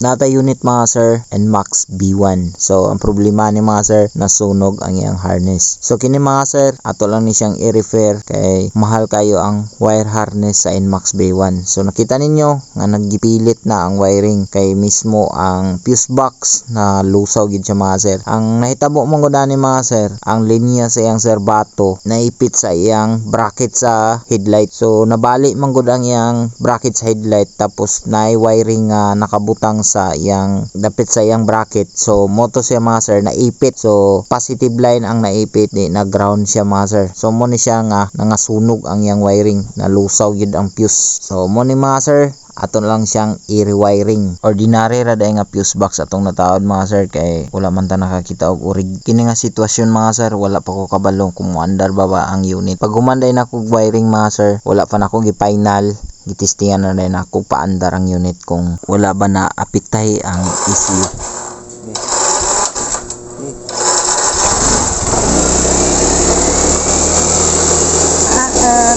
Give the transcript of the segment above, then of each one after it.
Nata unit mga sir and max B1. So ang problema ni mga sir nasunog ang iyang harness. So kini mga sir ato lang ni siyang i-refer kay mahal kayo ang wire harness sa Nmax B1. So nakita ninyo nga naggipilit na ang wiring kay mismo ang fuse box na lusaw gid siya mga sir. Ang nahitabo mo gud ni mga sir ang linya sa iyang serbato naipit sa iyang bracket sa headlight. So nabali man gud ang iyang bracket sa headlight tapos naay wiring nga nakabutang sa iyang dapit sa iyang bracket. So moto siya mga sir naipit. So positive line ang naipit di na ground siya mga sir. So mo ni siya nga nangasunog ang iyang wiring nalusaw gid ang fuse. So mo ni mga sir aton lang siyang i-rewiring. Ordinary ra day nga fuse box atong natawad mga sir kay wala man ta nakakita og urig. Kini nga sitwasyon mga sir wala pa ko kabalo kung muandar ba ba ang unit. Pag humanday na kog wiring mga sir wala pa na gi-final gitistingan na rin ako paandar ang unit kung wala ba na apitay ang ECU.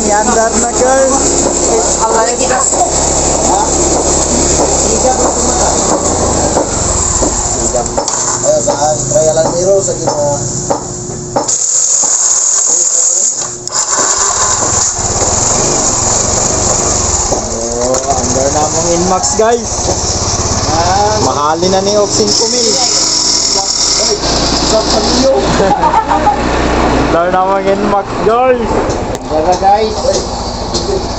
Niandar na girl. Alay kita. Ay, saan? Trial and error sa ginoo. Under na mong Inmax guys. Mahalin na ni og 5 mil. Under na mong Inmax guys. Tara guys.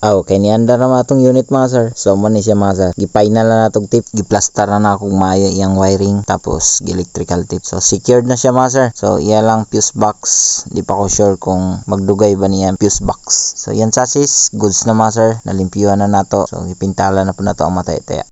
Ah, okay, nianda na matong unit mga sir. So, mo ni siya mga sir. Gipainal na natong tip. Giplastar na na akong maayo iyang wiring. Tapos, electrical tip. So, secured na siya mga sir. So, iya lang fuse box. Di pa ko sure kung magdugay ba niya fuse box. So, yan chassis. Goods na mga sir. Nalimpyuhan na nato. So, ipintala na po na to ang matay-taya.